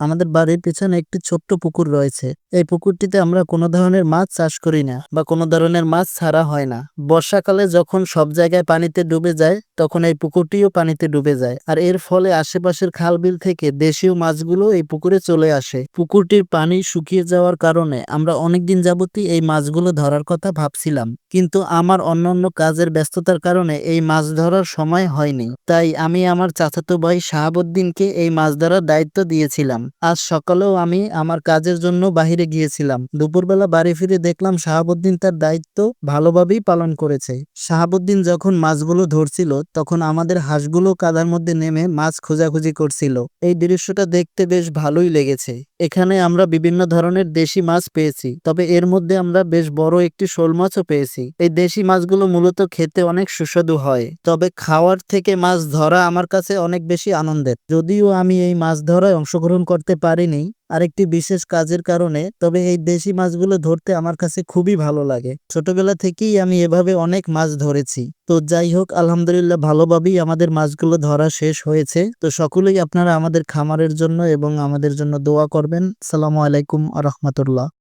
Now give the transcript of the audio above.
আমাদের বাড়ির পিছনে একটি ছোট্ট পুকুর রয়েছে। এই পুকুরটিতে আমরা কোনো ধরনের মাছ চাষ করি না বা কোনো ধরনের মাছ ছাড়া হয় না। বর্ষাকালে যখন সব জায়গায় পানিতে ডুবে যায়, তখন এই পুকুরটিও পানিতে ডুবে যায়। আর এর ফলে আশেপাশের খাল বিল থেকে দেশীয় মাছগুলো এই পুকুরে চলে আসে। পুকুরটির পানি শুকিয়ে যাওয়ার কারণে আমরা অনেকদিন যাবতই এই মাছগুলো ধরার কথা ভাবছিলাম। কিন্তু আমার অন্যান্য কাজের ব্যস্ততার কারণে এই মাছ ধরার সময় হয়নি। তাই আমি আমার চাচাতো ভাই শাহাবুদ্দিনকে এই মাছ ধরার দায়িত্ব দিয়েছিলাম। আজ সকালেও আমি আমার কাজের জন্য বাহিরে গিয়েছিলাম। দুপুরবেলা বাড়ি ফিরে দেখলাম শাহাবুদ্দিন তার দায়িত্ব ভালোভাবেই পালন করেছে। শাহাবুদ্দিন যখন মাছগুলো ধরছিল, তখন আমাদের হাঁসগুলো কাদার মধ্যে নেমে মাছ খোঁজাখুঁজি করছিল। এই দৃশ্যটা দেখতে বেশ ভালোই লেগেছে। এখানে আমরা বিভিন্ন ধরনের দেশি মাছ পেয়েছি, তবে এর মধ্যে আমরা বেশ বড় একটি শোল মাছও পেয়েছি। এই দেশি মাছগুলো মূলত খেতে অনেক সুস্বাদু হয়, তবে খাওয়ার থেকে মাছ ধরা আমার কাছে অনেক বেশি আনন্দের। যদিও আমি এই মাছ ধরায় অংশগ্রহণ করতে পারিনি। আরেকটি বিশেষ কাজের কারণে, তবে এই দেশি মাছগুলো ধরতে আমার কাছে খুবই ভালো লাগে। ছোটবেলা থেকেই আমি এভাবে অনেক মাছ ধরেছি। তো যাই হোক, আলহামদুলিল্লাহ ভালোভাবেই আমাদের মাছগুলো ধরা শেষ হয়েছে। তো সকলেই আপনারা আমাদের খামারের জন্য এবং আমাদের জন্য দোয়া করবেন। সালামু আলাইকুম আ রহমতুল্লাহ।